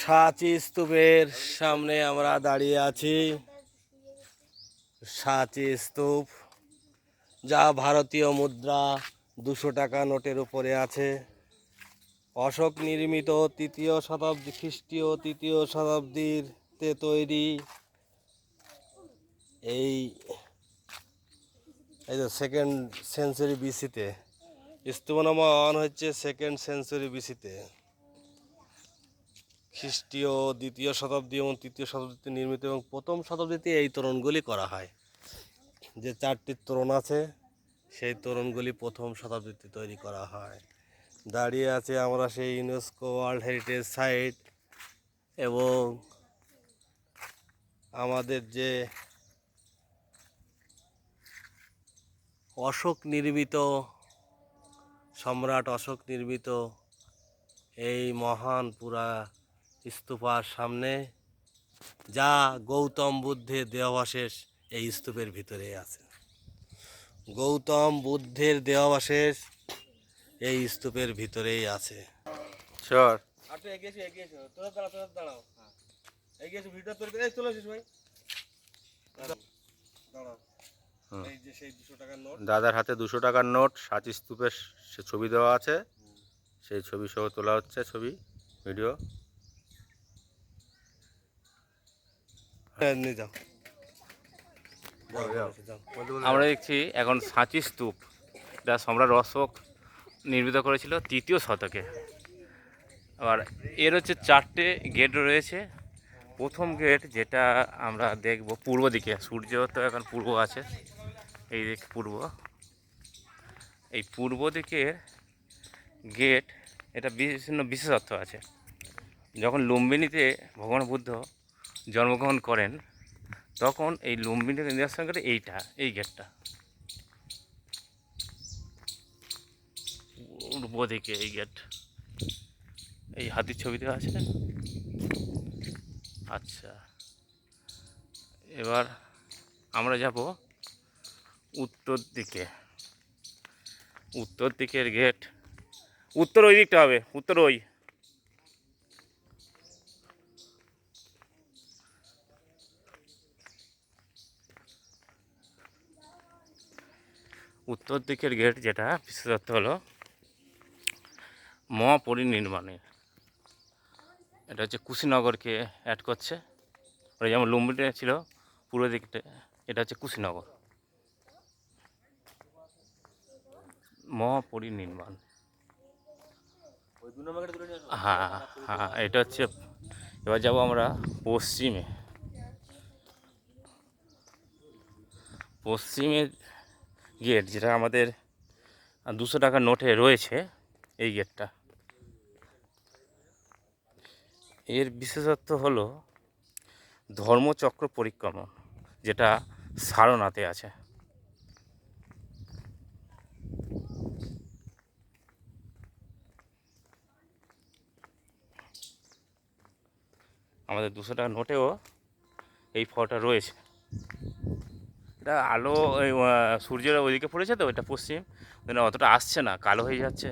সাঁচি স্তূপের সামনে আমরা দাঁড়িয়ে আছি। সাঁচি স্তূপ, যা ভারতীয় মুদ্রা দুশো টাকা নোটের উপরে আছে। অশোক নির্মিত তৃতীয় শতাব্দী, খ্রিস্টীয় তৃতীয় শতাব্দীতে তৈরি। এই এই সেকেন্ড সেঞ্চুরি বিসিতে স্তূপনামান হচ্ছে সেকেন্ড সেঞ্চুরি বিসিতে খ্রিস্টীয় দ্বিতীয় শতাব্দী এবং তৃতীয় শতাব্দীতে নির্মিত এবং প্রথম শতাব্দীতে এই তোরণগুলি করা হয়। যে চারটি তোরণ আছে, সেই তোরণগুলি প্রথম শতাব্দীতে তৈরি করা হয়। দাঁড়িয়ে আছে আমরা সেই ইউনেস্কো ওয়ার্ল্ড হেরিটেজ সাইট এবং আমাদের যে অশোক নির্মিত সম্রাট অশোক নির্মিত এই মহান পুরা স্তূপার সামনে যা গৌতম বুদ্ধের দেহাবশেষ এই স্তূপের ভিতরে আছে। গৌতম বুদ্ধের দেহাবশেষ এই স্তূপের ভিতরেই আছে। আচ্ছা দাঁড়াও। ভিডিও তৈরি করে চলে এসেছ ভাই দাঁড়াও। দাদার হাতে দুশো টাকার নোট সাঁচি স্তূপের সে ছবি দেওয়া আছে। সেই ছবি সহ তোলা হচ্ছে ছবি ভিডিও। হ্যাঁ, আমরা দেখছি এখন সাঁচি স্তূপ যা সম্রাট অশোক নির্মিত করেছিল তৃতীয় শতকে। আবার এর হচ্ছে চারটে গেট রয়েছে। প্রথম গেট যেটা আমরা দেখব পূর্ব দিকে সূর্য তো এখন পূর্ব আছে। এই দিক পূর্ব, এই পূর্ব দিকের গেট এটা বিভিন্ন বিশেষত্ব আছে। যখন লুম্বিনীতে ভগবান বুদ্ধ জন্মগ্রহণ করেন, তখন এই লুম্বিনীকে নিদর্শন করে এইটা, এই গেটটা পূর্ব দিকে এই গেট এই হাতির ছবিতে আছে আচ্ছা। এবার আমরা যাব উত্তর দিকে। উত্তর দিকের গেট উত্তর ওই দিকটা হবে, উত্তর ওই। উত্তর দিকের গেট যেটা, বিশেষত্ব হলো মহাপরিনির্মাণের এটা হচ্ছে কুশিনগরকে অ্যাড করছে। ওটা যেমন লুম্বিতে ছিল পূর্ব দিকটা, এটা হচ্ছে কুশিনগর। মহাপরিনির্মাণ। হ্যাঁ হ্যাঁ এটা হচ্ছে, এবার যাব আমরা পশ্চিমে। পশ্চিমে গেট যেটা আমাদের দুশো টাকার নোটে রয়েছে এই গেটটা। এর বিশেষত্ব হলো ধর্মচক্র পরিক্রমণ, যেটা সারনাথে আছে। আমাদের দুশো টাকা নোটেও এই ফলটা রয়েছে। এটা আলো ওই সূর্যের ওইদিকে পড়েছে তো, এটা পশ্চিম। অতটা আসছে না, কালো হয়ে যাচ্ছে।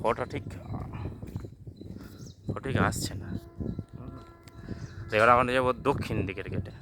ফটোটা ঠিক ফটো ঠিক আসছে না। এবার আমরা যাব দক্ষিণ দিকের গেটে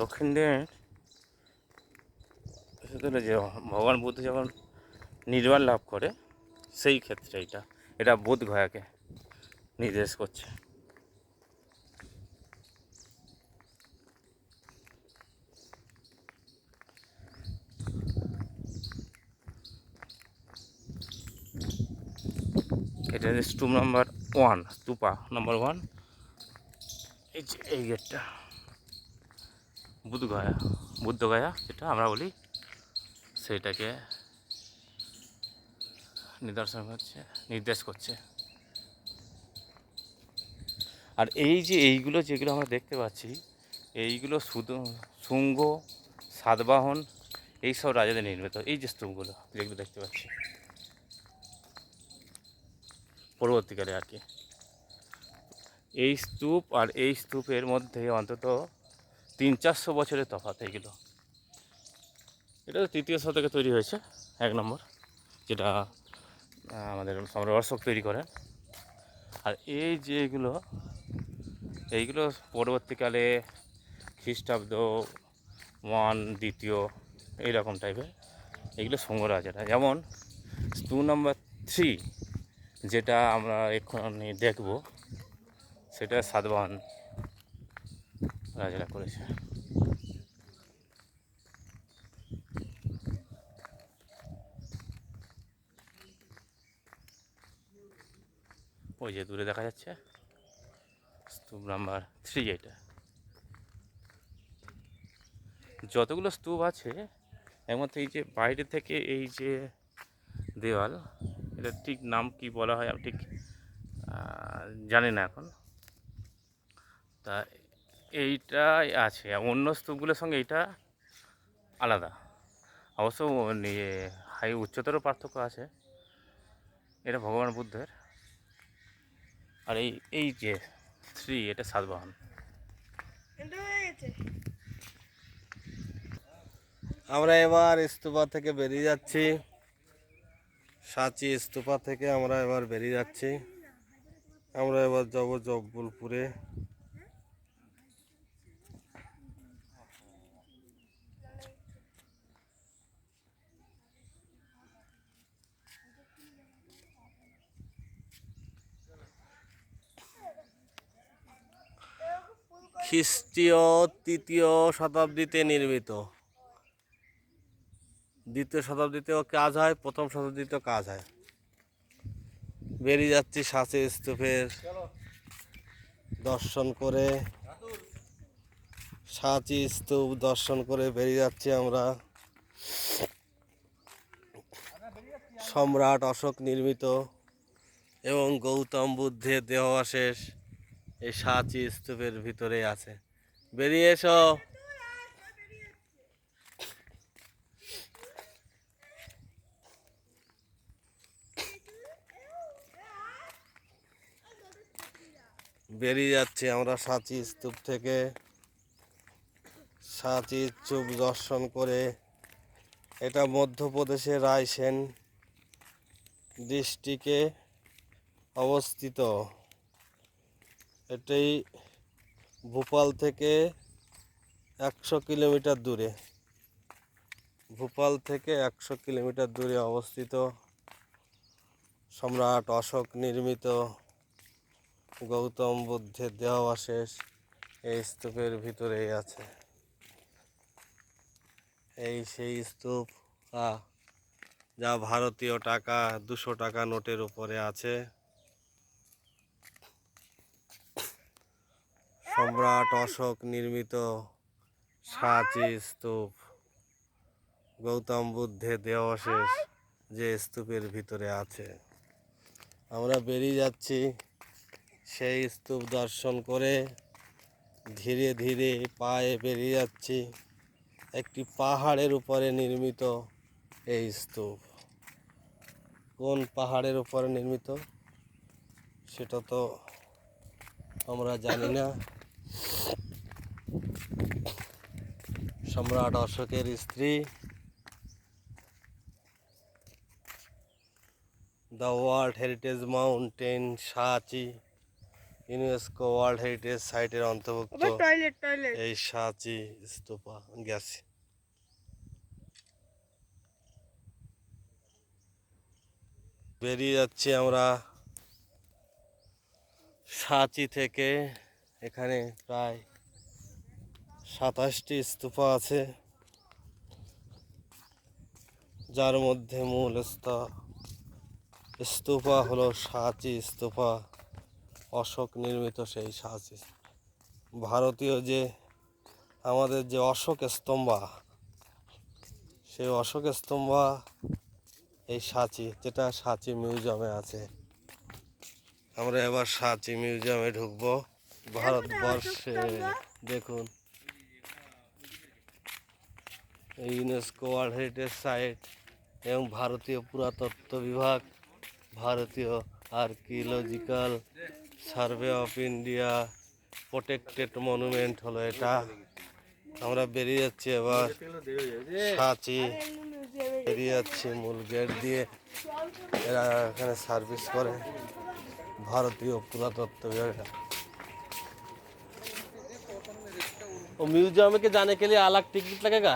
দক্ষিণ দিকে যে ভগবান বুদ্ধ যখন নির্বাণ লাভ করে সেই ক্ষেত্রে এটা এটা বোধ গয়াকে নির্দেশ করছে। এটা স্তূপ number one stupa number one. এই যে, এই গেটটা বুধগয়া বুদ্ধগয়া যেটা আমরা বলি সেইটাকে নিদর্শন করছে নির্দেশ করছে। আর এই যে এইগুলো যেগুলো আমরা দেখতে পাচ্ছি, এইগুলো শুধু শুঙ্গ, সাতবাহন, এইসব রাজাদের নির্মিত, এই যে স্তূপগুলো যেগুলো দেখতে পাচ্ছি। পরবর্তীকালে আর কি। এই স্তূপ আর এই স্তূপের মধ্যে অন্তত তিন চারশো বছরের তফাৎ এইগুলো। এটা তৃতীয় শতকে তৈরি হয়েছে, এক নম্বর, যেটা আমাদের অশোক তৈরি করেন আর এই যে এগুলো, এইগুলো পরবর্তীকালে খ্রিস্টাব্দ ওয়ান, দ্বিতীয়, এইরকম টাইপের এগুলো সংগ্রহাজারা যেমন টু নাম্বার থ্রি যেটা আমরা এক্ষুনি দেখব, সেটা সাতবাহন রাজারা করেছে। ওই যে দূরে দেখা যাচ্ছে। স্তূপ নাম্বার থ্রি এটা। যতগুলো স্তূপ আছে, একমাত্র এই যে বাইরে থেকে এই যে দেওয়াল, এটা ঠিক নাম কি বলা হয় আমি ঠিক জানি না এখন। তা এইটাই আছে, অন্য স্তূপগুলোর সঙ্গে এইটা আলাদা। অবশ্য হাই উচ্চতর পার্থক্য আছে। এটা ভগবান বুদ্ধের। আর এই এই যে থ্রি এটা সাতবাহন আমরা এবার স্তূপা থেকে বেরিয়ে যাচ্ছি। সাঁচি স্তূপা থেকে আমরা এবার বেরিয়ে যাচ্ছি। আমরা এবার যাব জব্বলপুরে। খ্রিস্টীয় তৃতীয় শতাব্দীতে নির্মিত। দ্বিতীয় শতাব্দীতেও কাজ হয়, প্রথম শতাব্দীতেও কাজ হয়। বেরিয়ে যাচ্ছি সাঁচি স্তূপের দর্শন করে। সাঁচি স্তূপ দর্শন করে বেরিয়ে যাচ্ছি আমরা। সম্রাট অশোক নির্মিত এবং গৌতম বুদ্ধের দেহাবশেষ। এই সাঁচি স্তূপের ভিতরে আছে। বেরিয়ে এসো। বেরিয়ে যাচ্ছি আমরা সাঁচি স্তূপ থেকে। সাঁচি স্তূপ দর্শন করে এটা মধ্যপ্রদেশের রায়সেন ডিস্ট্রিক্টে অবস্থিত। এটি ভোপাল থেকে একশো কিলোমিটার দূরে। ভোপাল থেকে একশো কিলোমিটার দূরে অবস্থিত সম্রাট অশোক নির্মিত গৌতম বুদ্ধের দেহাবশেষ এই স্তূপের ভিতরেই আছে। এই সেই স্তূপ যা ভারতীয় টাকা, দুশো টাকা নোটের উপরে আছে। সম্রাট অশোক নির্মিত সাঁচি স্তূপ। গৌতম বুদ্ধের দেহাবশেষ যে স্তূপের ভিতরে আছে। আমরা বেরিয়ে যাচ্ছি। সেই স্তূপ দর্শন করে ধীরে ধীরে পায়ে বেরিয়ে যাচ্ছি। একটি পাহাড়ের উপরে নির্মিত এই স্তূপ। কোন পাহাড়ের উপরে নির্মিত? সেটা তো আমরা জানি না। সম্রাট অশোকের স্ত্রী দ্য ওয়ার্ল্ড হেরিটেজ মাউন্টেন সাঁচি ইউনেস্কো ওয়ার্ল্ড হেরিটেজ সাইটের অন্তর্ভুক্ত এই সাঁচি স্তূপা গেছে বেরিয়ে যাচ্ছি আমরা সাঁচি থেকে। এখানে প্রায় সাতাশটি স্তূপা আছে, যার মধ্যে মূল স্তূপ হলো সাঁচি স্তূপা, অশোক নির্মিত সেই সাঁচি। ভারতীয় যে আমাদের যে অশোক স্তম্ভা, সেই অশোক স্তম্ভা এই সাঁচি, যেটা সাঁচি মিউজিয়ামে আছে। আমরা এবার সাঁচি মিউজিয়ামে ঢুকবো। ভারতবর্ষে, দেখুন। ইউনেস্কো ওয়ার্ল্ড হেরিটেজ সাইট এবং ভারতীয় পুরাতত্ত্ব বিভাগ, ভারতীয় archaeological survey of India protected monument হলো এটা। আমরা বেরিয়ে যাচ্ছি এবার সাঁচি, বেরিয়ে যাচ্ছি মূল গেট দিয়ে। এরা এখানে সার্ভিস করে ভারতীয় পুরাতত্ত্ব বিভাগ। वो म्यूज़ियम के जाने के लिए अलग टिकट लगेगा?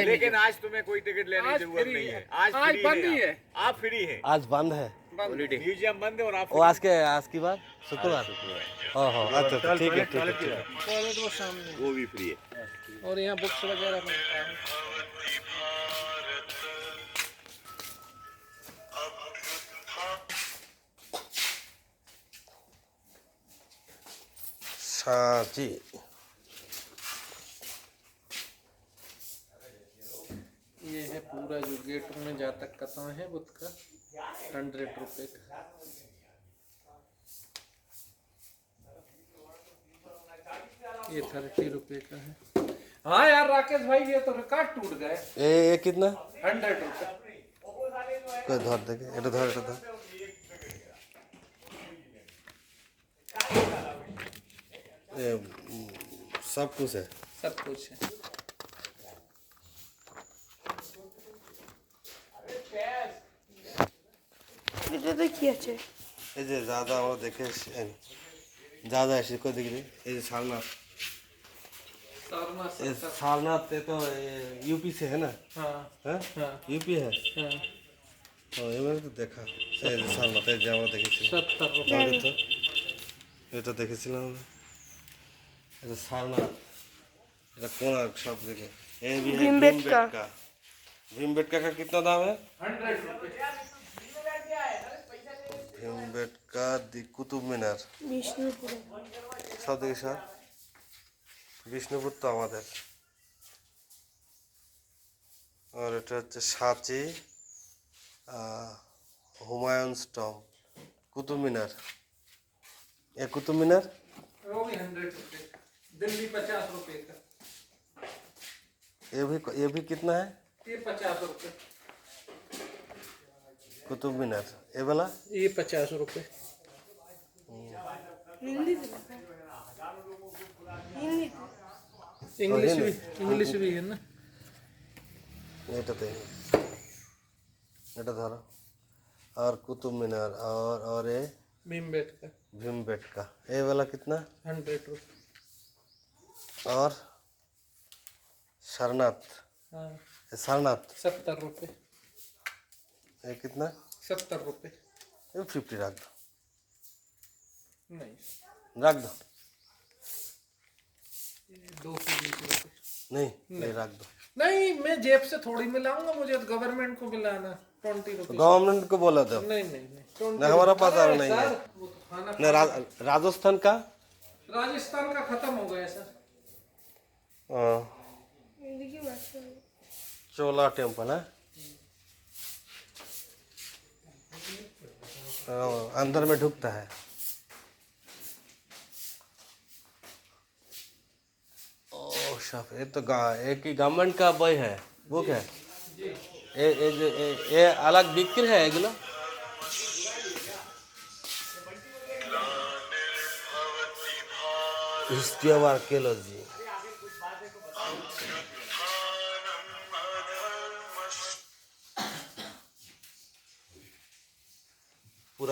लेकिन आज तुम्हें कोई टिकट लेने की ज़रूरत नहीं है। आज आज फ्री है। आप फ्री है। आज बंद है? म्यूज़ियम बंद है और आप आज के आज की बार शुक्रवार। हाँ हाँ अच्छा अच्छा, ठीक है ठीक है है। वो भी फ्री है। और यहाँ बुक्स वगैरह है। साँची ये है पूरा जो गेट में जा तक खत्म है बुद्ध का हंड्रेड रुपये का। ये थर्टी रुपये का है। हाँ यार राकेश भाई ये तो रिकॉर्ड टूट गए। ये ये कितना? हंड्रेड रुपये धर देंगे ये धर ये धर। सब कुछ है। सब कुछ है। কি আছে এই যে যা যা আমরা দেখে এসছি এই, যা যা এসে কই দেখি এই যে सारनाथ सारनाथ ये सारनाथ ये तो यूपी से है ना हाँ हैं हाँ यूपी है हाँ ও এবারে তো দেখা এই যে সারনাথ এই যে আমরা দেখেছিলাম सत्तर रुपए আগে তো এটা দেখেছিলাম আমরা। এটা সারনাথ এটা कोणार्क सब देखे ये भी है भीमबेटका। भीमबेटका भीमबेटका का कितना दाम है हंड्रेड रुपए ভীমবেটকা দি কুতুব মিনার বিষ্ণুপুরে সব দেখি স্যার বিষ্ণুপুর তো আমাদের আর এটা হচ্ছে সাঁচি আহ, হুমায়ুন স্টম কুতুব মিনার এ কুতুব মিনার वो भी हंड्रेड रुपए दिल्ली पचास रुपए का ये भी ये भी कितना है ये पचास रुपए कुतुब मीनार ये वाला ये पचास रुपए হিন্দি হিন্দি इंग्लिश भी इंग्लिश भी है ना এটাতে এটা ধরো और कुतुब मीनार और और ये भीम बेट का भीमबेटका ये वाला कितना हंड्रेड रुपए और सरनाथ हाँ ये सरनाथ सत्तर रुपए कितना? सत्तर रुपये फिफ्टी रख दो। नहीं। रख दो। नहीं नहीं। रख दो। नहीं मैं जेब से थोड़ी मिलाऊँगा मुझे तो गवर्नमेंट को मिलाना ट्वेंटी गवर्नमेंट को बोला था नहीं नहीं नहीं हमारा पास आ नहीं है। तो रा, राजस्थान का? राजस्थान का खत्म हो गया सर। हाँ। चोला टेंपल है? हाँ? अंदर में ढुकता है। ये तो गा एक ही गवर्नमेंट का बॉय है बुक है? ये ये जो ये, ये अलग बिक्री है एগুলো हिस्ट्री ऑफ़ आर्कियोलॉजी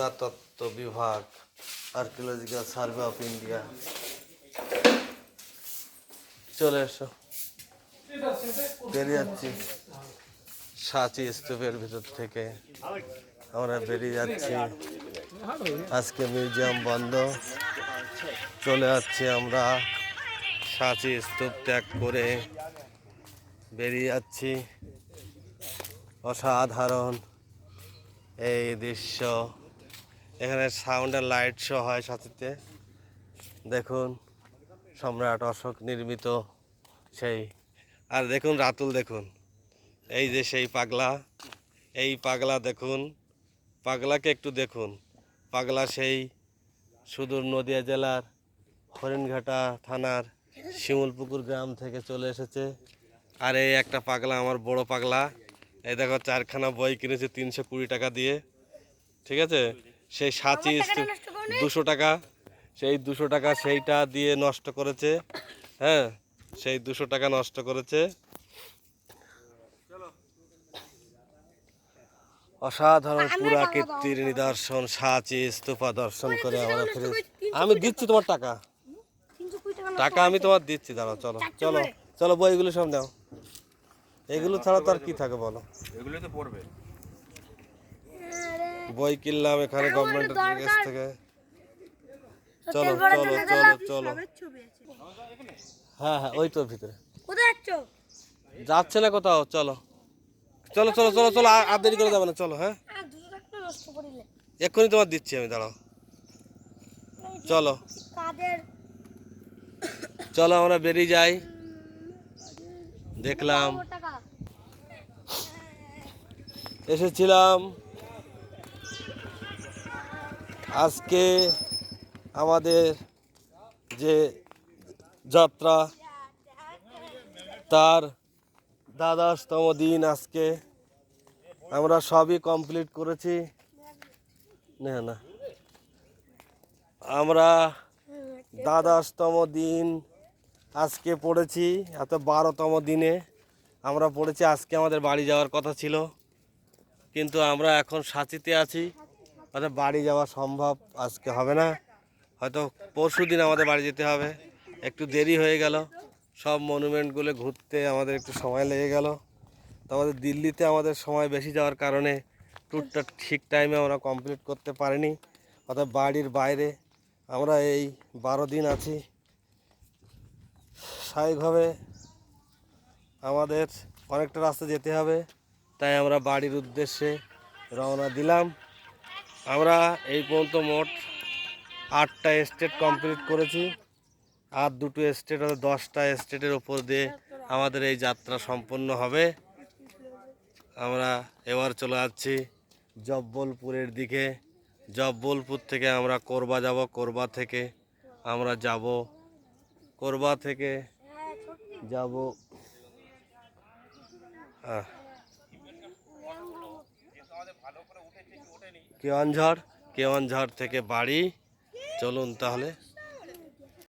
পুরাতত্ত্ব বিভাগ আর্কিওলজিক্যাল সার্ভে অফ ইন্ডিয়া চলে এসো। বেরিয়ে যাচ্ছি। সাঁচি স্তূপের ভিতর থেকে। আমরা বেরিয়ে যাচ্ছি। আজকে মিউজিয়াম বন্ধ। চলে যাচ্ছি আমরা। সাঁচি স্তূপ ত্যাগ করে বেরিয়ে যাচ্ছি। অসাধারণ এই দৃশ্য। এখানে সাউন্ড আর লাইট শো হয় সাথীতে। দেখুন, সম্রাট অশোক নির্মিত সেই। আর দেখুন, রাতুল দেখুন, এই যে সেই পাগলা। এই পাগলা দেখুন, পাগলাকে একটু দেখুন। পাগলা সেই সুদূর নদিয়া জেলার হরিণঘাটা থানার শিমুলপুকুর গ্রাম থেকে চলে এসেছে। আর এই একটা পাগলা, আমার বড় পাগলা। এই দেখো, চারখানা বই কিনেছে তিনশো কুড়ি টাকা দিয়ে। ঠিক আছে? সেই সাঁচি দুশো টাকা সেই দুশো টাকা সেইটা দিয়ে নষ্ট করেছে হ্যাঁ? সেই দুশো টাকা নষ্ট করেছে। অসাধারণ পুরাকীর্তির নিদর্শন সাঁচি স্তূপা দর্শন করে আমরা ফিরে আমি দিচ্ছি তোমার টাকা। টাকা টাকা আমি তোমার দিচ্ছি দাঁড়াও চলো চলো চলো বইগুলো সব নাও। এগুলো ছাড়া তো আর কি থাকে বলো? এগুলো তো পড়বে। বই কিনলাম এখানে গভর্নমেন্টের কাছ থেকে। চলো চলো চলো চলো। হ্যাঁ হ্যাঁ ওই তোর ভিতরে যাচ্ছ? যাচ্ছে না কোথাও? চলো। চলো চলো চলো চলো আর দেরি করে যাবে না চলো হ্যাঁ? এক্ষুনি তোমার দিচ্ছি আমি দাঁড়াও। চলো। কাদের চলো আমরা বেরিয়ে যাই। দেখলাম। এসেছিলাম। আজকে আমাদের যে যাত্রা, তার দ্বাদশতম দিন আজকে আমরা সবই কমপ্লিট করেছি। না না। আমরা দ্বাদশতম দিন আজকে পড়েছি, এত বারোতম দিনে আমরা পড়েছি। আজকে আমাদের বাড়ি যাওয়ার কথা ছিল, কিন্তু আমরা এখন সাঁচিতে আছি। অর্থাৎ বাড়ি যাওয়া সম্ভব আজকে হবে না? হয়তো পরশু দিন আমাদের বাড়ি যেতে হবে। একটু দেরি হয়ে গেল। সব মনুমেন্টগুলো ঘুরতে আমাদের একটু সময় লেগে গেল। তো আমাদের দিল্লিতে আমাদের সময় বেশি যাওয়ার কারণে ট্যুরটা ঠিক টাইমে আমরা কমপ্লিট করতে পারিনি। অর্থাৎ বাড়ির বাইরে আমরা এই বারো দিন আছি। স্বাভাবিকভাবে আমাদের অনেকটা রাস্তা যেতে হবে। তাই আমরা বাড়ির উদ্দেশ্যে রওনা দিলাম। আমরা এই পর্যন্ত মোট আটটা স্টেট কমপ্লিট করেছি। আর দুটো স্টেট অর্থাৎ দশটা স্টেটের ওপর দিয়ে আমাদের এই যাত্রা সম্পন্ন হবে। আমরা এবার চলে যাচ্ছি জব্বলপুরের দিকে। জব্বলপুর থেকে আমরা কোরবা যাব কোরবা থেকে আমরা যাব কোরবা থেকে যাব। আহ, কেওয়ানঝড় কেওয়ানঝড় থেকে বাড়ি। চলুন তাহলে।